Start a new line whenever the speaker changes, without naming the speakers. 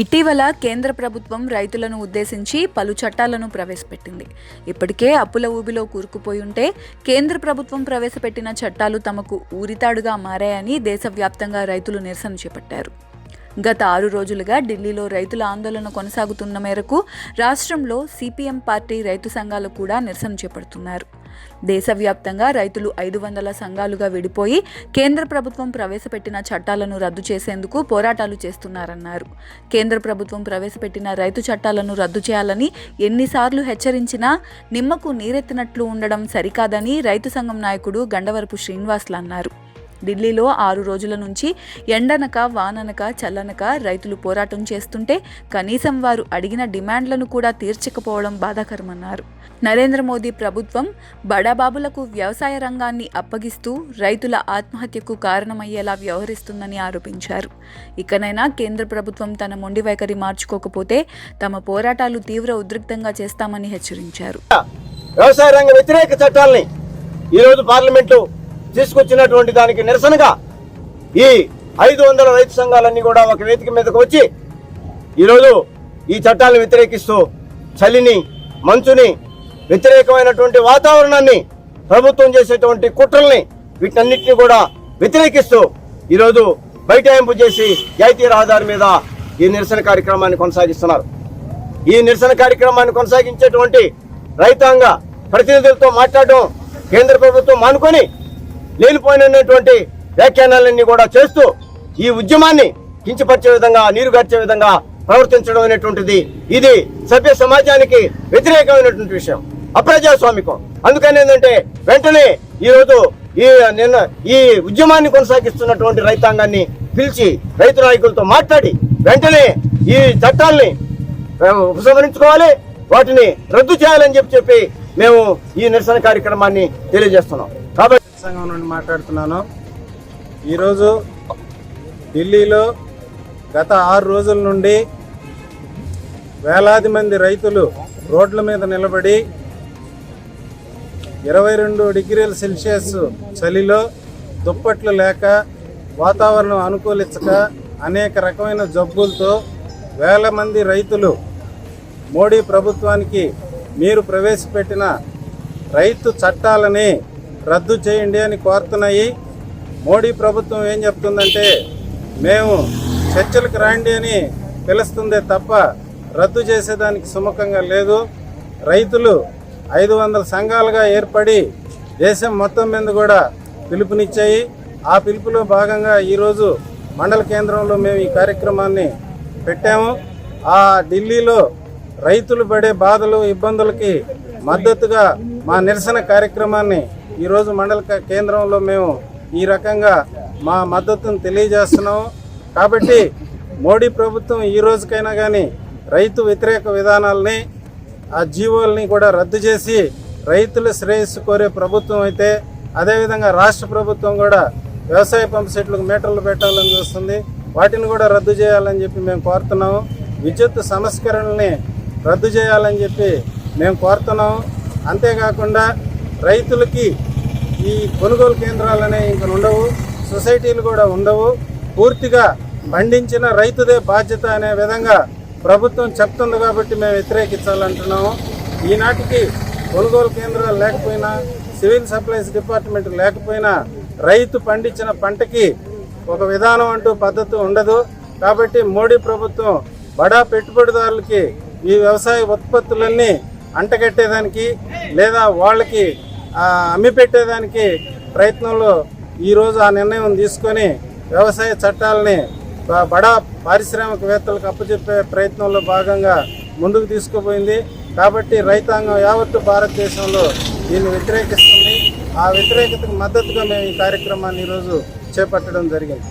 ఇటీవల కేంద్ర ప్రభుత్వం రైతులను ఉద్దేశించి పలు చట్టాలను ప్రవేశపెట్టింది. ఇప్పటికే అప్పుల ఊబిలో కూరుకుపోయి ఉంటే కేంద్ర ప్రభుత్వం ప్రవేశపెట్టిన చట్టాలు తమకు ఊరితాడుగా మారాయని దేశవ్యాప్తంగా రైతులు నిరసన చేపట్టారు. గత ఆరు రోజులుగా ఢిల్లీలో రైతుల ఆందోళన కొనసాగుతున్న మేరకు రాష్ట్రంలో సిపిఎం పార్టీ రైతు సంఘాలు కూడా నిరసన చేపడుతున్నారు. దేశవ్యాప్తంగా రైతులు ఐదు వందల సంఘాలుగా విడిపోయి కేంద్ర ప్రభుత్వం ప్రవేశపెట్టిన చట్టాలను రద్దు చేసేందుకు పోరాటాలు చేస్తున్నారన్నారు. కేంద్ర ప్రభుత్వం ప్రవేశపెట్టిన రైతు చట్టాలను రద్దు చేయాలని ఎన్నిసార్లు హెచ్చరించినా నిమ్మకు నీరెత్తినట్లు ఉండడం సరికాదని రైతు సంఘం నాయకుడు గండవరపు శ్రీనివాసులు అన్నారు. ఢిల్లీలో ఆరు రోజుల నుంచి ఎండనక వాననక చల్లనక రైతులు పోరాటం చేస్తుంటే కనీసం వారు అడిగిన డిమాండ్లను కూడా తీర్చకపోవడం బాధాకరమన్నారు. నరేంద్ర మోదీ ప్రభుత్వం బడాబాబులకు వ్యవసాయ రంగాన్ని అప్పగిస్తూ రైతుల ఆత్మహత్యకు కారణమయ్యేలా వ్యవహరిస్తుందని ఆరోపించారు. ఇకనైనా కేంద్ర ప్రభుత్వం తన మొండి వైఖరి మార్చుకోకపోతే తమ పోరాటాలు తీవ్ర ఉద్రిక్తంగా చేస్తామని హెచ్చరించారు.
వ్యవసాయ రంగ వ్యతిరేక చట్టాలని ఈరోజు పార్లమెంటు తీసుకొచ్చినటువంటి దానికి నిరసనగా ఈ ఐదు వందల రైతు సంఘాలన్నీ కూడా ఒక వేదిక మీదకు వచ్చి ఈరోజు ఈ చట్టాలను వ్యతిరేకిస్తూ చలిని మంచుని వ్యతిరేకమైనటువంటి వాతావరణాన్ని ప్రభుత్వం చేసేటువంటి కుట్రల్ని వీటన్నిటిని కూడా వ్యతిరేకిస్తూ ఈరోజు బైఠాయింపు చేసి జాతీయ రహదారి మీద ఈ నిరసన కార్యక్రమాన్ని కొనసాగిస్తున్నారు. ఈ నిరసన కార్యక్రమాన్ని కొనసాగించేటువంటి రైతాంగ ప్రతినిధులతో మాట్లాడడం కేంద్ర ప్రభుత్వం మానుకొని లేనిపోయినటువంటి వ్యాఖ్యానాలన్నీ కూడా చేస్తూ ఈ ఉద్యమాన్ని కించపరిచే విధంగా నీరు గడిచే విధంగా ప్రవర్తించడం అనేటువంటిది ఇది సభ్య సమాజానికి వ్యతిరేకమైనటువంటి విషయం అప్రజాస్వామికం. అందుకని ఏంటంటే వెంటనే ఈ ఈ నిన్న ఈ ఉద్యమాన్ని కొనసాగిస్తున్నటువంటి రైతాంగాన్ని పిలిచి రైతు నాయకులతో మాట్లాడి వెంటనే ఈ చట్టాల్ని ఉపసంహరించుకోవాలి వాటిని రద్దు చేయాలని చెప్పి చెప్పి మేము ఈ నిరసన కార్యక్రమాన్ని తెలియజేస్తున్నాం.
సంఘం నుండి మాట్లాడుతున్నాను. ఈరోజు ఢిల్లీలో గత ఆరు రోజుల నుండి వేలాది మంది రైతులు రోడ్ల మీద నిలబడి ఇరవై రెండు డిగ్రీల సెల్సియస్ చలిలో దుప్పట్లు లేక వాతావరణం అనుకూలించక అనేక రకమైన జబ్బులతో వేల మంది రైతులు మోడీ ప్రభుత్వానికి మీరు ప్రవేశపెట్టిన రైతు చట్టాలని రద్దు చేయండి అని కోరుతున్నాయి. మోడీ ప్రభుత్వం ఏం చెప్తుందంటే మేము చర్చలకు రాండి అని పిలుస్తుందే తప్ప రద్దు చేసేదానికి సుముఖంగా లేదు. రైతులు ఐదు వందల సంఘాలుగా ఏర్పడి దేశం మొత్తం మీద కూడా పిలుపునిచ్చాయి. ఆ పిలుపులో భాగంగా ఈరోజు మండల కేంద్రంలో మేము ఈ కార్యక్రమాన్ని పెట్టాము. ఆ ఢిల్లీలో రైతులు పడే బాధలు ఇబ్బందులకి మద్దతుగా మా నిరసన కార్యక్రమాన్ని ఈరోజు మండల కేంద్రంలో మేము ఈ రకంగా మా మద్దతును తెలియజేస్తున్నాము కాబట్టి మోడీ ప్రభుత్వం ఈ రోజుకైనా కానీ రైతు వ్యతిరేక విధానాలని ఆ జీవోల్ని కూడా రద్దు చేసి రైతుల శ్రేయస్సు కోరే ప్రభుత్వం అయితే అదేవిధంగా రాష్ట్ర ప్రభుత్వం కూడా వ్యవసాయ పంప్ సెట్లకు మీటర్లు పెట్టాలని చూస్తుంది. వాటిని కూడా రద్దు చేయాలని చెప్పి మేము కోరుతున్నాము. విద్యుత్ సంస్కరణల్ని రద్దు చేయాలని చెప్పి మేము కోరుతున్నాము. అంతేకాకుండా రైతులకి ఈ కొనుగోలు కేంద్రాలు అనేవి ఇంక ఉండవు సొసైటీలు కూడా ఉండవు. పూర్తిగా పండించిన రైతుదే బాధ్యత అనే విధంగా ప్రభుత్వం చెప్తుంది కాబట్టి మేము వ్యతిరేకించాలంటున్నాము. ఈనాటికి కొనుగోలు కేంద్రాలు లేకపోయినా సివిల్ సప్లైస్ డిపార్ట్మెంట్ లేకపోయినా రైతు పండించిన పంటకి ఒక విధానం అంటూ పద్ధతి ఉండదు. కాబట్టి మోడీ ప్రభుత్వం బడా పెట్టుబడిదారులకి ఈ వ్యవసాయ ఉత్పత్తులన్నీ అంటగట్టేదానికి లేదా వాళ్ళకి అమ్మిపెట్టేదానికి ప్రయత్నంలో ఈరోజు ఆ నిర్ణయం తీసుకొని వ్యవసాయ చట్టాలని బడా పారిశ్రామికవేత్తలకు అప్పచెప్పే ప్రయత్నంలో భాగంగా ముందుకు తీసుకుపోయింది. కాబట్టి రైతాంగం యావత్తు భారతదేశంలో దీన్ని వ్యతిరేకిస్తుంది. ఆ వ్యతిరేకతకు మద్దతుగా మేము ఈ కార్యక్రమాన్ని ఈరోజు చేపట్టడం జరిగింది.